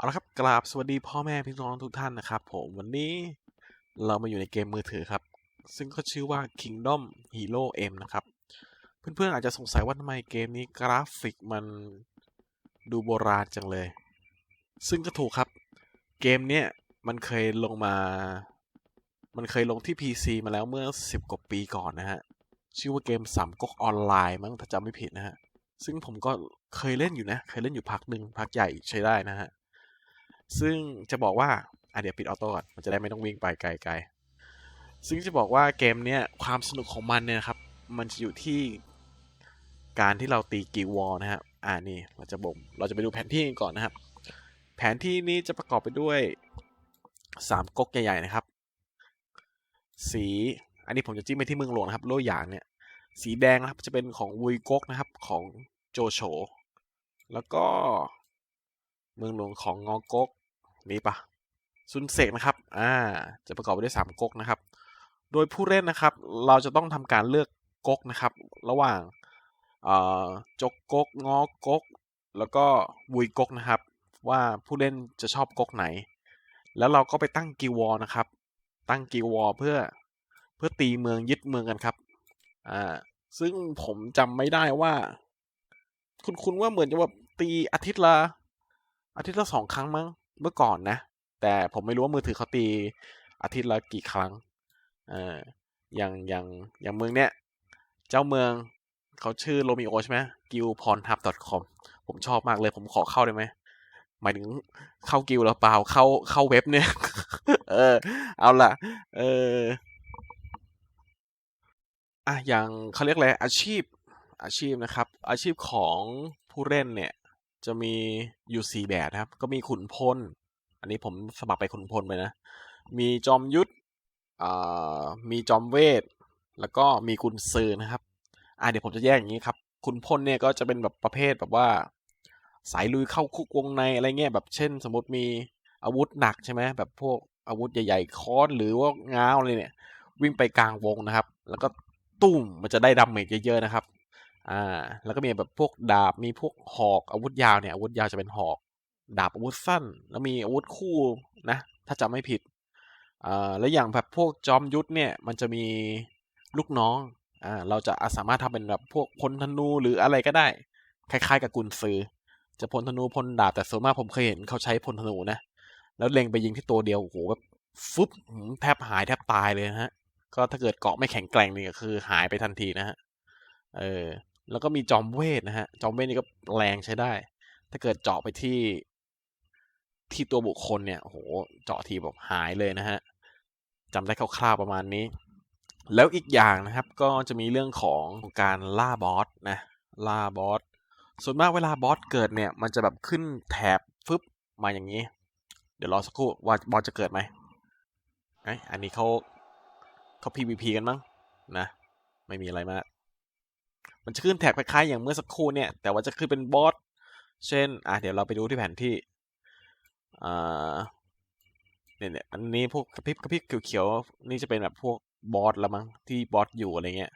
เอาละครับกราบสวัสดีพ่อแม่พี่น้องทุกท่านนะครับผมวันนี้เรามาอยู่ในเกมมือถือครับ ซึ่งก็ชื่อว่า Kingdom Hero M นะครับ เพื่อนๆอาจจะสงสัยว่าทำไมเกมนี้กราฟิกมันดูโบราณจังเลย ซึ่งก็ถูกครับ เกมเนี้ยมันเคยลงมา มันเคยลงที่ PC มาแล้วเมื่อ 10 กว่าปีก่อนนะฮะ ชื่อว่าเกมสามก๊กออนไลน์มั้งถ้าจำไม่ผิดนะฮะ ซึ่งผมก็เคยเล่นอยู่นะ เคยเล่นอยู่พักหนึ่งพักใหญ่ใช้ได้นะฮะ ซึ่งจะบอกว่าอะเดี๋ยวปิดออโต้ก่อนมันจะได้ไม่ต้องวิ่งไปไกลๆ ซึ่งจะบอกว่าเกมเนี้ยความสนุกของมันเนี่ยครับ มันจะอยู่ที่การที่เราตีกิวอลนะฮะอ่านี่เราจะบ่มเราจะไปดูแผนที่กันก่อนนะครับ แผนที่นี้จะประกอบไปด้วยสามก๊กใหญ่ๆนะครับ สี อันนี้ผมจะจิ้มไปที่เมืองหลวงนะครับโลหยางเนี่ย สีแดงนะครับจะเป็นของวุยก๊กนะครับของโจโฉแล้วก็เมืองหลวงของงอก๊ก นี่ปะซุนเซกนะครับ อ่า จะประกอบไปด้วยสามก๊กนะครับ โดยผู้เล่นนะครับ เราจะต้องทำการเลือกก๊กนะครับ ระหว่างจกก๊กงอก๊ก แล้วก็วุยก๊กนะครับ ว่าผู้เล่นจะชอบก๊กไหน แล้วเราก็ไปตั้งกิววอนะครับ ตั้งกิววอเพื่อเพื่อตีเมืองยึดเมืองกันครับ อ่า ซึ่งผมจำไม่ได้ว่า คุณคุณว่าเหมือนจะว่าตีอาทิตย์ละอาทิตย์ละสองครั้งมั้ง เมื่อก่อนนะ แต่ผมไม่รู้ว่ามือถือเขาตีอาทิตย์ละกี่ครั้งเอออย่างอย่างอย่างเมืองเนี้ยเจ้าเมืองเขาชื่อโรมิโอใช่ไหมกิลพรทับ .com ผมชอบมากเลย ผมขอเข้าได้ไหมหมายถึงเข้ากิลแล้วเปล่าเข้าเข้าเว็บเนี่ย เออ เอาล่ะ เอออะอย่างเขาเรียกอะไรอาชีพอาชีพนะครับ อาชีพของผู้เล่นเนี่ย จะมีอยู่สี่แบบครับ ก็มีขุนพล อันนี้ผมสมัครไปขุนพลไปนะ มีจอมยุทธมีจอมเวท แล้วก็มีกุนซือนะครับ อ่าเดี๋ยวผมจะแยกอย่างนี้ครับ ขุนพลเนี่ยก็จะเป็นแบบประเภทแบบว่า สายลุยเข้าคุกวงในอะไรเงี้ยแบบเช่น สมมติมีอาวุธหนักใช่ไหมแบบพวกอาวุธใหญ่ๆค้อนหรือว่าง้าวอะไรเนี่ย วิ่งไปกลางวงนะครับ แล้วก็ตุ้มมันจะได้ดาเมจเยอะๆนะครับ อ่า แล้วก็มีแบบพวกดาบ มีพวกหอกอาวุธยาวเนี่ยอาวุธยาวจะเป็นหอก ดาบอาวุธสั้น แล้วมีอาวุธคู่นะ ถ้าจำไม่ผิดอ่าแล้วอย่างแบบพวกจอมยุทธเนี่ย มันจะมีลูกน้องอ่าเราจะสามารถทำเป็นแบบพวกพลธนูหรืออะไรก็ได้ คล้าย ๆ กับกุนซือ จะพลธนูพลดาบแต่ส่วนมากผมเคยเห็นเขาใช้พลธนูนะ แล้วเล็งไปยิงที่ตัวเดียวโอ้โหแบบฟึบแทบหายแทบตายเลยนะฮะ ก็ถ้าเกิดเกาะไม่แข็งแกร่งนี่ก็คือหายไปทันทีนะฮะ เออ แล้วก็มีจอมเวทนะฮะ จอมเวทนี่ก็แรงใช้ได้ ถ้าเกิดเจาะไปที่ที่ตัวบุคคลเนี่ยโหเจาะทีแบบหายเลยนะฮะจำได้คร่าวๆประมาณนี้ แล้วอีกอย่างนะครับก็จะมีเรื่องของการล่าบอสนะ ล่าบอส ส่วนมากเวลาบอสเกิดเนี่ย มันจะแบบขึ้นแถบฟึบมาอย่างนี้ เดี๋ยวรอสักครู่ว่าบอสจะเกิดไหมไออันนี้เขาเขา PVP กันมั้งนะ ไม่มีอะไรมาก มันจะขึ้นแท็กคล้ายๆอย่างเมื่อสักครู่เนี่ย แต่ว่าจะขึ้นเป็นบอสเช่น อะเดี๋ยวเราไปดูที่แผนที่อ่าเนี่ยเนี่ยอันนี้พวกกระพริบกระพริบเขียวๆนี่จะเป็นแบบพวกบอสละมั้งที่บอสอยู่อะไรเงี้ย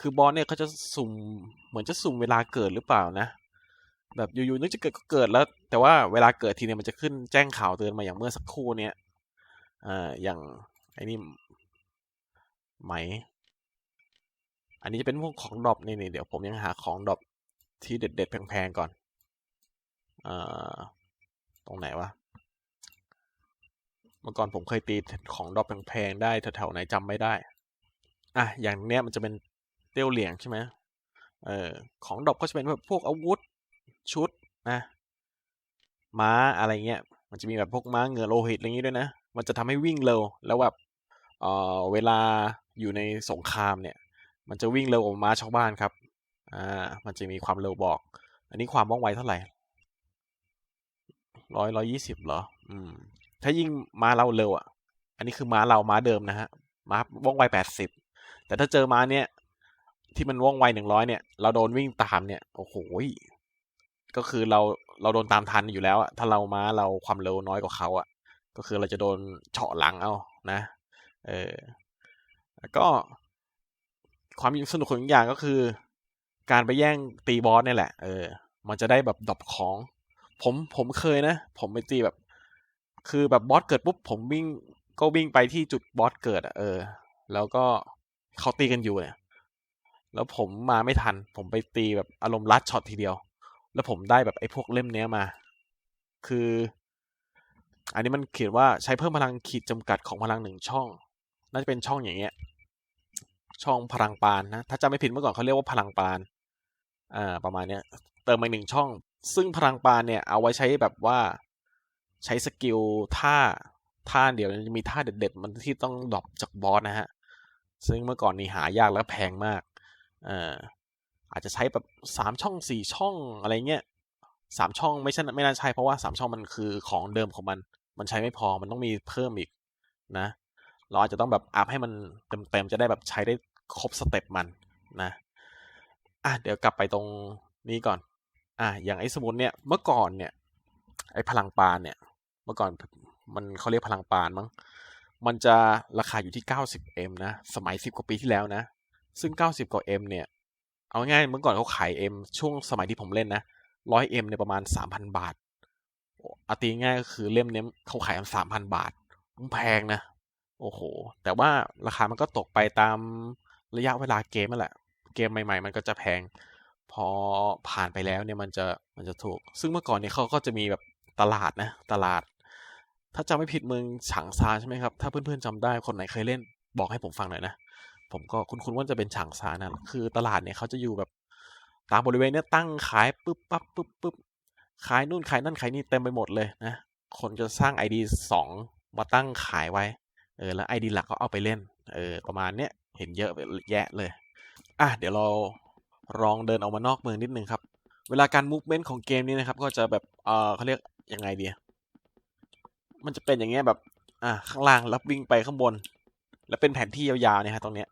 คือบอสเนี่ยเขาจะสุ่มเหมือนจะสุ่มเวลาเกิดหรือเปล่านะ แบบอยู่ๆนึกจะเกิดก็เกิดแล้ว แต่ว่าเวลาเกิดทีเนี่ยมันจะขึ้นแจ้งข่าวเตือนมาอย่างเมื่อสักครู่เนี้ยอ่าอย่างไอ้นี่ไหม อันนี้จะเป็นพวกของดรอปนี่นี่เดี๋ยวผมยังหาของดรอปที่เด็ดๆแพงๆก่อนอ่าตรงไหนวะ เมื่อก่อนผมเคยตีของดรอปแพงๆได้แถวๆไหนจำไม่ได้ อะ อย่างเนี้ยมันจะเป็นเตี้ยวเหลียงใช่ไหมเออของดรอปก็จะเป็นแบบพวกอาวุธชุดนะม้าอะไรเงี้ย มันจะมีแบบพวกม้าเงือโลหิตอะไรอย่างงี้ด้วยนะ มันจะทำให้วิ่งเร็ว แล้วแบบเอ่อเวลาอยู่ในสงครามเนี่ย มันจะวิ่งเร็วกว่าม้าชาวบ้านครับ อ่า มันจะมีความเร็วบอก อันนี้ความว่องไวเท่าไหร่ร้อยร้อยยี่สิบเหรอ อืม ถ้ายิ่งม้าเราเร็วอะ อันนี้คือม้าเราม้าเดิมนะฮะ ม้าว่องไวแปดสิบ แต่ถ้าเจอม้าเนี่ย ที่มันว่องไวหนึ่งร้อยเนี่ย เราโดนวิ่งตามเนี่ย โอ้โห ก็คือเรา เราโดนตามทันอยู่แล้วอะถ้าเราม้าเราความเร็วน้อยกว่าเขาอะก็คือเราจะโดนเฉาะหลังเอา นะ เออ ก็ ความสนุกของอย่างก็คือ การไปแย่งตีบอสเนี่ยแหละ เออ มันจะได้แบบดรอปของ ผมผมเคยนะ ผมไปตีแบบ คือแบบบอสเกิดปุ๊บผมวิ่งก็วิ่งไปที่จุดบอสเกิดอะเออ แล้วก็เขาตีกันอยู่เนี่ย แล้วผมมาไม่ทัน ผมไปตีแบบอารมณ์ลัดช็อตทีเดียว แล้วผมได้แบบไอ้พวกเล่มเนี้ยมา คือ อันนี้มันเขียนว่าใช้เพิ่มพลังขีดจำกัดของพลังหนึ่งช่อง น่าจะเป็นช่องอย่างเงี้ย ช่องพลังปานนะ ถ้าจำไม่ผิดเมื่อก่อนเขาเรียกว่าพลังปาน อ่า ประมาณเนี้ย เติมมาหนึ่งช่อง ซึ่งพลังปานเนี่ย เอาไว้ใช้แบบว่า ใช้สกิลท่า ท่าเดี๋ยวจะมีท่าเด็ด ๆ มันที่ต้องดรอปจากบอสนะฮะ ซึ่งเมื่อก่อนนี่หายากและแพงมาก อ่า อาจจะใช้แบบสามช่องสี่ช่องอะไรเงี้ยสามช่องไม่ใช่ไม่น่าใช่เพราะว่าสามช่องมันคือของเดิมของมัน มันใช้ไม่พอมันต้องมีเพิ่มอีกนะ เราอาจจะต้องแบบอัพให้มันเต็มๆจะได้แบบใช้ได้ ครบสเต็ปมันนะอะเดี๋ยวกลับไปตรงนี้ก่อน อะอย่างไอ้สมุนเนี่ยเมื่อก่อนเนี่ย ไอ้พลังปานเนี่ย เมื่อก่อนมันเขาเรียกพลังปานมั้งมันจะราคาอยู่ที่ 90M นะ สมัย 10 กว่าปีที่แล้วนะ ซึ่ง 90 กว่า M เนี่ย เอาง่ายเมื่อก่อนเขาขาย M ช่วงสมัยที่ผมเล่นนะ 100M เนี่ยประมาณ 3,000 บาทอาตีง่ายก็คือเล่มเนี้ยเขาขายกัน3,000 บาทมันแพงนะ โอ้โห แต่ว่าราคามันก็ตกไปตาม ระยะเวลาเกมนั่นแหละ เกมใหม่ ๆ มันก็จะแพง พอผ่านไปแล้วเนี่ยมันจะมันจะถูก ซึ่งเมื่อก่อนเนี่ยเขาก็จะมีแบบตลาดนะ ตลาด ถ้าจำไม่ผิดเมืองฉางซาใช่ไหมครับ ถ้าเพื่อนๆจำได้คนไหนเคยเล่น บอกให้ผมฟังหน่อยนะ ผมก็คุ้นๆว่าจะเป็นฉางซานะคือตลาดเนี่ยเขาจะอยู่แบบตามบริเวณเนี่ยตั้งขายปุ๊บปั๊บปุ๊บปุ๊บขายนู่นขายนั่นขายนี่เต็มไปหมดเลยนะ คนจะสร้าง ID สองมาตั้งขายไว้ เออ แล้ว ID หลักก็เอาไปเล่น เออ ประมาณเนี้ย เห็นเยอะแยะเลย อะเดี๋ยวเราลองเดินออกมานอกเมืองนิดนึงครับ เวลาการมูฟเมนต์ของเกมนี้นะครับ ก็จะแบบเออเขาเรียกยังไงดีมันจะเป็นอย่างเงี้ยแบบอะข้างล่างแล้ววิ่งไปข้างบน แล้วเป็นแผนที่ยาวๆเนี่ยฮะตรงเนี้ย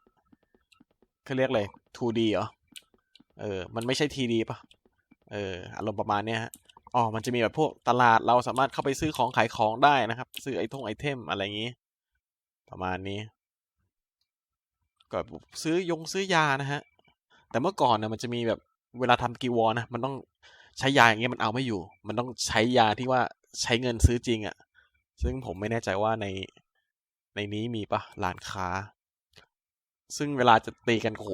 เขาเรียกเลย 2D เหรอเออ มันไม่ใช่ 3D ปะเอออารมณ์ประมาณเนี้ยฮะอ๋อ มันจะมีแบบพวกตลาดเราสามารถเข้าไปซื้อของขายของได้นะครับ ซื้อไอทงไอเทมอะไรอย่างงี้ ประมาณนี้ ก็ซื้อยงซื้อยานะฮะ แต่เมื่อก่อนเนี่ยมันจะมีแบบเวลาทำกีวอนะ มันต้องใช้ยาอย่างเงี้ยมันเอาไม่อยู่ มันต้องใช้ยาที่ว่าใช้เงินซื้อจริงอะ่ะ ซึ่งผมไม่แน่ใจว่าในในนี้มีปะร้านค้า ซึ่งเวลาจะตีกันโอ้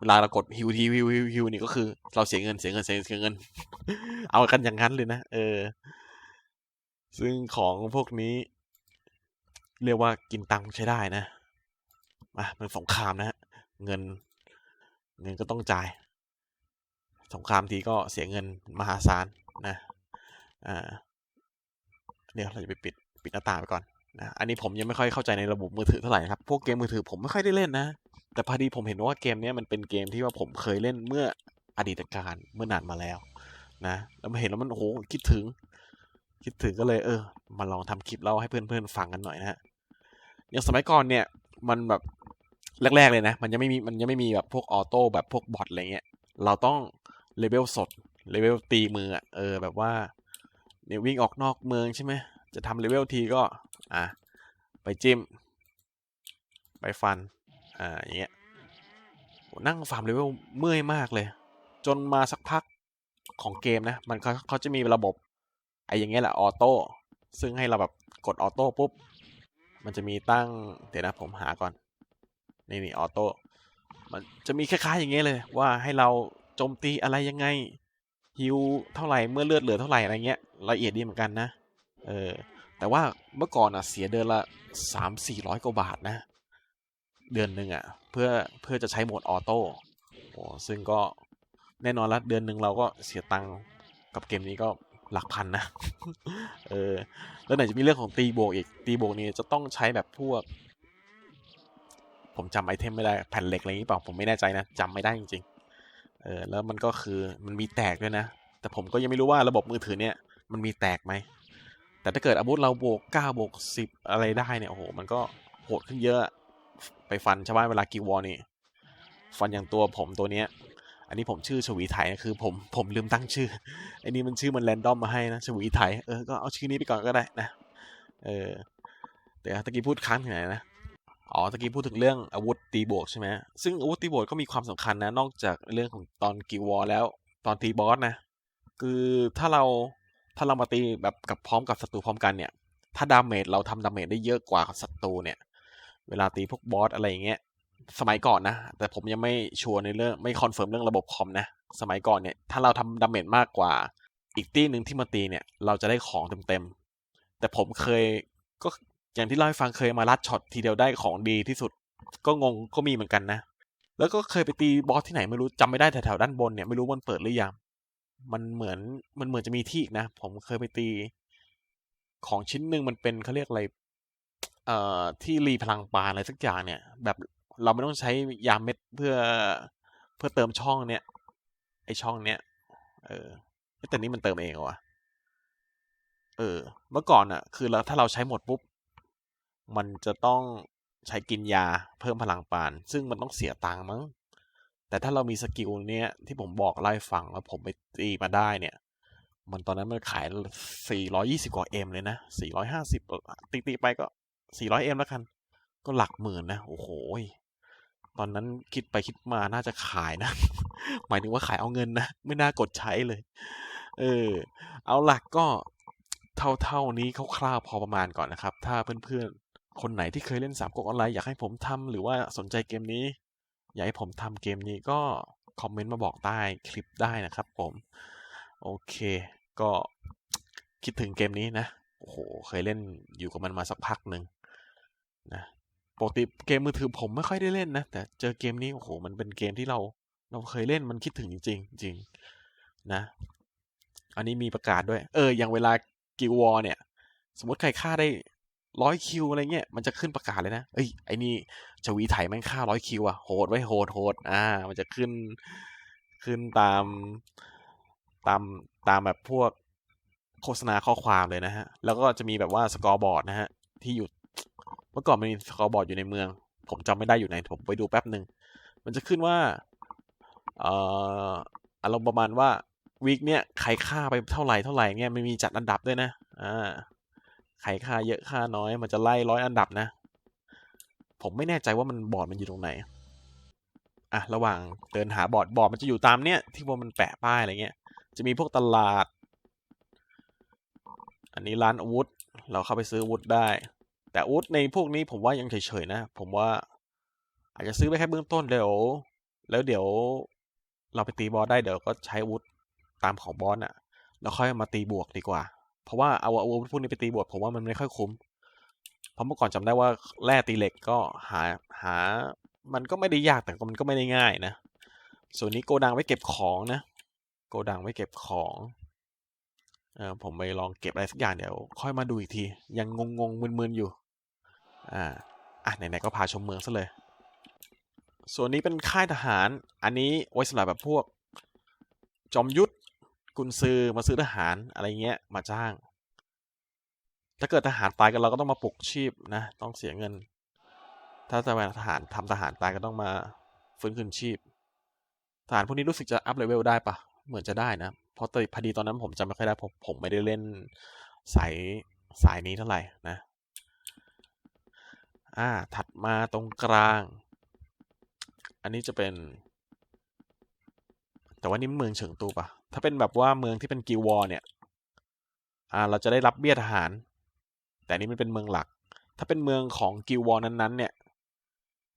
เวลาเรากดฮิวทีฮิวฮิวฮิวนี่ก็คือ เราเสียเงินเสียเงินเสียเงิน เอากันอย่างนั้นเลยนะเออ ซึ่งของพวกนี้ เรียกว่ากินตังค์ใช้ได้นะ อะมันสงครามนะฮะเงิน เงินก็ต้องจ่าย สงครามทีก็เสียเงินมหาศาลนะอ่าเดี๋ยวเราจะไปปิดปิดหน้าต่างไปก่อนนะอันนี้ผมยังไม่ค่อยเข้าใจในระบบมือถือเท่าไหร่ครับ พวกเกมมือถือผมไม่ค่อยได้เล่นนะ แต่พอดีผมเห็นว่าเกมนี้มันเป็นเกมที่ว่าผมเคยเล่นเมื่ออดีตการเมื่อนานมาแล้ว นะแล้วมาเห็นแล้วมันโอ้โหคิดถึง คิดถึงก็เลยเออ มาลองทำคลิปเล่าให้เพื่อนๆฟังกันหน่อยนะฮะอย่างสมัยก่อนเนี่ย มันแบบ แรก ๆ เลยนะ มันยังไม่มีมันยังไม่มีแบบพวกออโต้แบบพวกบอทอะไรเงี้ยเราต้องเลเวลสดเลเวลตีมืออะเออแบบว่าเนี่ยวิ่งออกนอกเมืองใช่ไหมจะทำเลเวลทีก็ อะไปจิ้ม ไปฟัน อ่าอย่างเงี้ยนั่งฟาร์มเลเวลเมื่อยมากเลย จนมาสักพักของเกมนะ มันเขาเขาจะมีระบบไอ้อย่างเงี้ยแหละออโต้ซึ่งให้เราแบบกดออโต้ปุ๊บ มันจะมีตั้ง เดี๋ยวนะผมหาก่อน นี่นี่ออโต้มันจะมีคล้ายๆอย่างเงี้ยเลย ว่าให้เราโจมตีอะไรยังไงฮิวเท่าไหร่เมื่อเลือดเหลือเท่าไหร่อะไรเงี้ยละเอียดดีเหมือนกันนะ เออ แต่ว่าเมื่อก่อนอะเสียเดือนละสามสี่ร้อยกว่าบาทนะ เดือนหนึ่งอะ เพื่อเพื่อจะใช้โหมดออโต้โอ้ซึ่งก็แน่นอนละเดือนหนึ่งเราก็เสียตังค์กับเกมนี้ก็หลักพันนะ เออ แล้วไหนจะมีเรื่องของตีโบกอีก ตีโบกนี้จะต้องใช้แบบพวก ผมจำไอเทมไม่ได้แผ่นเหล็กอะไรอย่างนี้เปล่าผมไม่แน่ใจนะจำไม่ได้จริงๆเออแล้วมันก็คือมันมีแตกด้วยนะ แต่ผมก็ยังไม่รู้ว่าระบบมือถือเนี่ยมันมีแตกไหมแต่ถ้าเกิดอาวุธเราบวกเก้าบวกสิบอะไรได้เนี่ยโอ้โหมันก็โหดขึ้นเยอะไปฟันชาวบ้านเวลากิววอนี่ฟันอย่างตัวผมตัวเนี้ย อันนี้ผมชื่อชวีไทยนะคือผมผมลืมตั้งชื่อไอ้นี่มันชื่อมันแรนดอมมาให้นะชวีไทยเออก็เอาชื่อนี้ไปก่อนก็ได้นะเออเดี๋ยวตะกี้พูดค้างถึงไหนนะ อ๋อตะกี้พูดถึงเรื่องอาวุธตีบวกใช่ไหมซึ่งอาวุธตีบวกก็มีความสำคัญนะ นอกจากเรื่องของตอนกิววอแล้ว ตอนตีบอสนะ คือถ้าเราถ้าเรามาตีแบบกับพร้อมกับศัตรูพร้อมกันเนี่ย ถ้าดาเมจเราทำดาเมจได้เยอะกว่าศัตรูเนี่ย เวลาตีพวกบอสอะไรอย่างเงี้ย สมัยก่อนนะ แต่ผมยังไม่ชัวร์ในเรื่องไม่คอนเฟิร์มเรื่องระบบคอมนะ สมัยก่อนเนี่ย ถ้าเราทำดาเมจมากกว่า อีกตีหนึ่งที่มาตีเนี่ย เราจะได้ของเต็มๆ แต่ผมเคยก็ อย่างที่เล่าให้ฟังเคยมาลัดช็อตทีเดียวได้ของดีที่สุด ก็งงก็มีเหมือนกันนะ แล้วก็เคยไปตีบอสที่ไหนไม่รู้จำไม่ได้แถวๆด้านบนเนี่ยไม่รู้มันเปิดหรือยังมันเหมือนมันเหมือนจะมีที่อีกนะ ผมเคยไปตี ของชิ้นหนึ่งมันเป็นเขาเรียกอะไร เอ่อที่รีพลังปานอะไรสักอย่างเนี่ย แบบเราไม่ต้องใช้ยาเม็ดเพื่อเพื่อเติมช่องเนี่ยไอช่องเนี้ยเออแต่นี้มันเติมเองวะเออ เมื่อก่อนอะ่ะ คือเราถ้าเราใช้หมดปุ๊บ มันจะต้องใช้กินยาเพิ่มพลังปาน ซึ่งมันต้องเสียตังค์มั้ง แต่ถ้าเรามีสกิลเนี้ยที่ผมบอกไล่ฟังแล้วผมไปตีมาได้เนี่ย มันตอนนั้นมันขาย 420 กว่าเอ็มเลยนะ 450 ตีตีไปก็ 400เอ็มแล้วกัน ก็หลักหมื่นนะ โอ้โห ตอนนั้นคิดไปคิดมาน่าจะขายนะ หมายถึงว่าขายเอาเงินนะ ไม่น่ากดใช้เลย เออ เอาหลักก็เท่าๆนี้คร่าวๆพอประมาณก่อนนะครับ ถ้าเพื่อนๆ คนไหนที่เคยเล่นสามก๊กออนไลน์อยากให้ผมทำหรือว่าสนใจเกมนี้ อยากให้ผมทำเกมนี้ก็คอมเมนต์มาบอกใต้คลิปได้นะครับผม โอเค ก็คิดถึงเกมนี้นะ โอ้โห เคยเล่นอยู่กับมันมาสักพักหนึ่งนะปกติเกมมือถือผมไม่ค่อยได้เล่นนะ แต่เจอเกมนี้ โอ้โห มันเป็นเกมที่เรา เราเคยเล่นมันคิดถึงจริงจริงนะ อันนี้มีประกาศด้วย เออ อย่างเวลากิววอเนี่ย สมมติใครฆ่าได้ ร้อยคิวอะไรเงี้ยมันจะขึ้นประกาศเลยนะเอ้ยไอ้นี่ชวีไถแม่งฆ่าร้อยคิวอะโหดไว้โหดโหดอ่า มันจะขึ้นขึ้นตามตามตามแบบพวกโฆษณาข้อความเลยนะฮะ แล้วก็จะมีแบบว่าสกอร์บอร์ดนะฮะ ที่อยู่เมื่อก่อนมันมีสกอร์บอร์ดอยู่ในเมือง ผมจำไม่ได้อยู่ไหนผมไปดูแป๊บหนึ่งมันจะขึ้นว่า เอ่ออารมณ์ประมาณว่าวีคเนี้ยใครฆ่าไปเท่าไหร่เท่าไหร่เนี่ยไม่มีจัดอันดับด้วยนะ อ่า ใครฆ่าเยอะฆ่าน้อย มันจะไล่ร้อยอันดับนะ ผมไม่แน่ใจว่ามันบอร์ดมันอยู่ตรงไหน อะ ระหว่างเดินหาบอร์ดบอร์ดมันจะอยู่ตามเนี้ยที่ว่ามันแปะป้ายอะไรเงี้ย จะมีพวกตลาด อันนี้ร้านอาวุธ เราเข้าไปซื้ออาวุธได้ แต่อาวุธในพวกนี้ผมว่ายังเฉยๆนะ ผมว่า อาจจะซื้อไปแค่เบื้องต้นเดี๋ยวแล้วเดี๋ยวเราไปตีบอสได้เดี๋ยวก็ใช้อาวุธตามของบอสอะแล้วค่อยมาตีบวกดีกว่า เพราะว่าเอาอาวุธพวกนี้ไปตีบวกผมว่ามันไม่ค่อยคุ้ม เพราะเมื่อก่อนจำได้ว่าแร่ตีเหล็กก็หาหา มันก็ไม่ได้ยากแต่มันก็ไม่ได้ง่ายนะ ส่วนนี้โกดังไว้เก็บของนะ โกดังไว้เก็บของเออผมไปลองเก็บอะไรสักอย่างเดี๋ยว ค่อยมาดูอีกที ยังงงงมึนๆอยู่ อ่าอะไหนๆก็พาชมเมืองซะเลย ส่วนนี้เป็นค่ายทหาร อันนี้ไว้สำหรับแบบพวก จอมยุทธ กุนซือมาซื้อทหารอะไรเงี้ยมาจ้าง ถ้าเกิดทหารตายกันเราก็ต้องมาปลุกชีพนะ ต้องเสียเงิน ถ้าจะเป็นทหารทำทหารตายก็ต้องมาฟื้นคืนชีพ ทหารพวกนี้รู้สึกจะอัพเลเวลได้ปะเหมือนจะได้นะ เพราะตพอดีตอนนั้นผมจำไม่ค่อยได้ผมผมไม่ได้เล่นสายสายนี้เท่าไหร่นะ อ่า ถัดมาตรงกลาง อันนี้จะเป็น แต่ว่านี่เมืองเฉิงตูปะ ถ้าเป็นแบบว่าเมืองที่เป็นกิวอเนี่ย อ่า เราจะได้รับเบี้ยทหาร แต่นี่มันเป็นเมืองหลัก ถ้าเป็นเมืองของกิวอนั้นๆ เนี่ย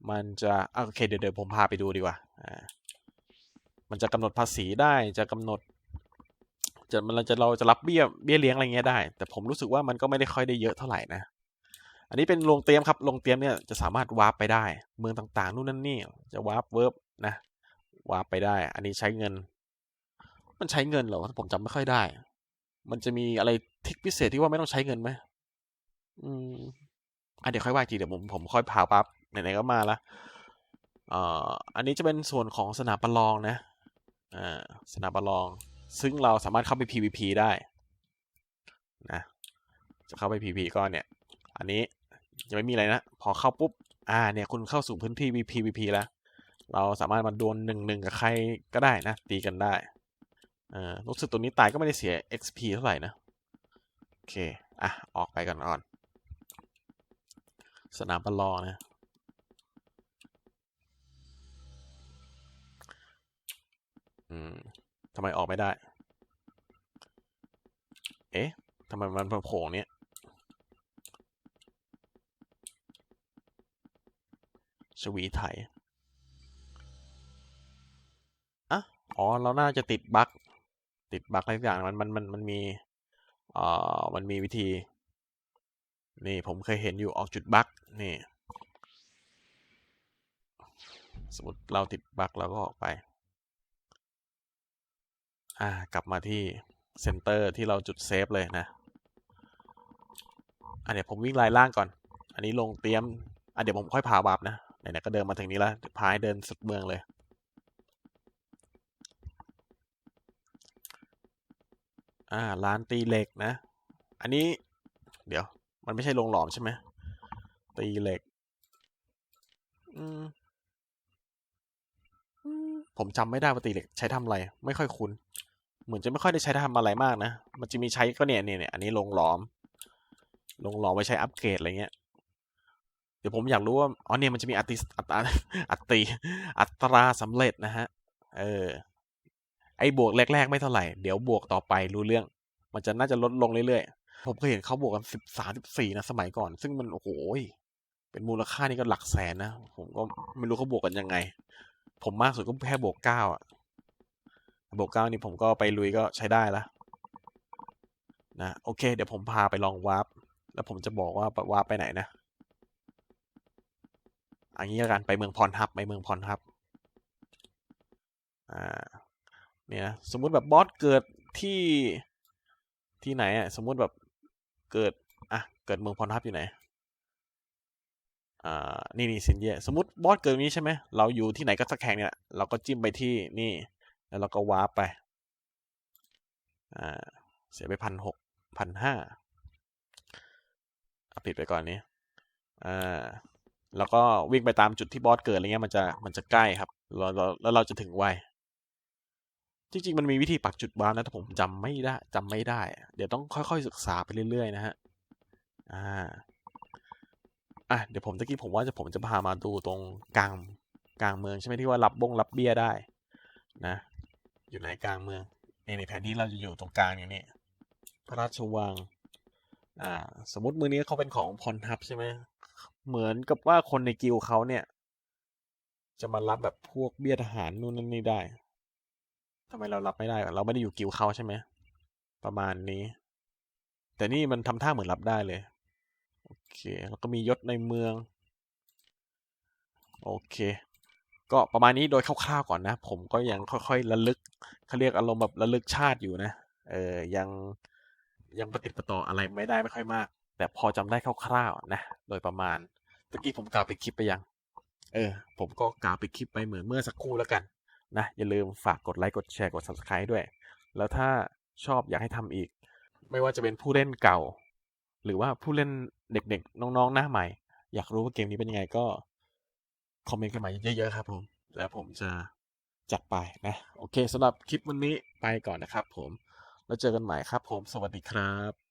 มันจะอ่าโอเคเดี๋ยวเดี๋ยวผมพาไปดูดีกว่า อ่า มันจะกำหนดภาษีได้ จะกำหนด จะมันเราจะเราจะรับเบี้ยเบี้ยเลี้ยงอะไรเงี้ยได้ แต่ผมรู้สึกว่ามันก็ไม่ได้ค่อยได้เยอะเท่าไหร่นะ อันนี้เป็นโรงเตรียมครับ โรงเตรียมเนี่ยจะสามารถวาร์ปไปได้ เมืองต่างๆ นู่นนั่นนี่ จะวาร์ปเวิร์บนะวาร์ปไปได้ อันนี้ใช้เงิน มันใช้เงินเหรอผมจำไม่ค่อยได้ มันจะมีอะไรทิกพิเศษที่ว่าไม่ต้องใช้เงินไหมอืมอะเดี๋ยวค่อยว่าจีเดี๋ยวผมผมค่อยพาปั๊บไหนๆก็มาละเอ่ออันนี้จะเป็นส่วนของสนามประลองนะอ่าสนามประลอง ซึ่งเราสามารถเข้าไป PVP ได้นะจะเข้าไป PVP ก็เนี่ย อันนี้ยังไม่มีอะไรนะ พอเข้าปุ๊บ อ่า เนี่ยคุณเข้าสู่พื้นที่ PVP แล้ว เราสามารถมาดวลหนึ่งหนึ่งกับใครก็ได้นะ ตีกันได้ ออรู้สึกตัวนี้ตายก็ไม่ได้เสีย XP เท่าไหร่นะ โอเค อะ ออกไปก่อนอ่อน สนามประลองนะ อืมทำไมออกไม่ได้ เอ๊ะทำไมมันโผล่เนี้ยชวีไถอะ อ๋อ เราน่าจะติดบั๊ก ติดบั๊กอะไรสักอย่างมันมันมันมันมีเอ่อมันมีวิธี นี่ผมเคยเห็นอยู่ออกจุดบั๊กนี่ สมมติเราติดบั๊กเราก็ออกไป อ่ากลับมาที่เซนเตอร์ที่เราจุดเซฟเลยนะอะเดี๋ยวผมวิ่งลายล่างก่อน อันนี้ลงเตรียมอะเดี๋ยวผมค่อยพาวับนะไหนๆก็เดินมาถึงนี้แล้วพาให้เดินสุดเมืองเลย อ่า ร้านตีเหล็กนะ อันนี้ เดี๋ยว มันไม่ใช่โรงหลอมใช่ไหม ตีเหล็ก อืม ผมจำไม่ได้ว่าตีเหล็กใช้ทำอะไร ไม่ค่อยคุ้น เหมือนจะไม่ค่อยได้ใช้ทำอะไรมากนะ มันจะมีใช้ก็เนี่ยเนี่ยเนี่ยอันนี้ลงหลอมลงหลอมไว้ใช้อัปเกรดอะไรเงี้ยเดี๋ยวผมอยากรู้ว่า อ๋อเนี่ยมันจะมีอัติอัตราอัตติอัตราสำเร็จนะฮะ เออ ไอ้บวกแรก ๆ ไม่เท่าไหร่ เดี๋ยวบวกต่อไปรู้เรื่อง มันจะน่าจะลดลงเรื่อยๆ ผมเคยเห็นเขาบวกกันสิบสามสิบสี่นะสมัยก่อน ซึ่งมันโอ้โหยเป็นมูลค่านี่ก็หลักแสนนะ ผมก็ไม่รู้เขาบวกกันยังไง ผมมากสุดก็แค่บวกเก้าอะบวกเก้านี่ผมก็ไปลุยก็ใช้ได้ละนะโอเค เดี๋ยวผมพาไปลองวาร์ปแล้วผมจะบอกว่าวาร์ปไปไหนนะอันนี้ละกันไปเมืองพรทับไปเมืองพรทับอ่า เนี่ยสมมุติแบบบอสเกิดที่ที่ไหนอะสมมุติแบบเกิดอะเกิดเมืองพรทับอยู่ไหนอ่านี่นี่สินเยสมมติบอสเกิดนี้ใช่ไหมเราอยู่ที่ไหนก็สักแห่งเนี่ยเราก็จิ้มไปที่นี่ แล้วเราก็วาร์ปไปอ่าเสียไปพันหกพันห้าเอาปิดไปก่อนนี้อ่าแล้วก็วิ่งไปตามจุดที่บอสเกิดอะไรเงี้ยมันจะมันจะใกล้ครับแล้วแล้วแล้วเราจะถึงไว จริงๆ มันมีวิธีปักจุดวาร์ปนะแต่ผมจำไม่ได้จำไม่ได้ เดี๋ยวต้องค่อยๆศึกษาไปเรื่อยๆ นะฮะ อ่า อะเดี๋ยวผมตะกี้ผมว่าจะผมจะพามาดูตรงกลางกลางเมืองใช่ไหมที่ว่ารับบงรับเบี้ยได้ นะ อยู่ในกลางเมืองในในแผนที่เราจะอยู่ตรงกลางอย่างนี้พระราชวัง อ่า สมมติมือนี้เขาเป็นของพรทับใช่ไหมเหมือนกับว่าคนในกิลเขาเนี่ย จะมารับแบบพวกเบี้ยทหารนู่นนั่นนี่ได้ ทำไมเรารับไม่ได้ เราไม่ได้อยู่กิลด์เขาใช่ไหม ประมาณนี้ แต่นี่มันทำท่าเหมือนรับได้เลย โอเค แล้วก็มียศในเมือง โอเค ก็ประมาณนี้โดยคร่าวๆก่อนนะ ผมก็ยังค่อยๆระลึกเขาเรียกอารมณ์แบบระลึกชาติอยู่นะ เออ ยังยังปฏิดปต่ออะไรไม่ได้ไม่ค่อยมาก แต่พอจำได้คร่าวๆนะ โดยประมาณตะกี้ผมกล่าวไปดคลิปไปยัง เออ ผมก็กล่าวไปดคลิปไปเหมือนเมื่อสักครู่แล้วกัน นะอย่าลืมฝากกดไลค์กดแชร์กด subscribe ด้วย แล้วถ้าชอบอยากให้ทำอีก ไม่ว่าจะเป็นผู้เล่นเก่า หรือว่าผู้เล่นเด็กๆ น้องๆ หน้าใหม่ อยากรู้ว่าเกมนี้เป็นยังไงก็ คอมเมนต์กันมาเยอะๆครับผม แล้วผมจะจัดไปนะ โอเคสำหรับคลิปวันนี้ไปก่อนนะครับผม แล้วเจอกันใหม่ครับผม สวัสดีครับ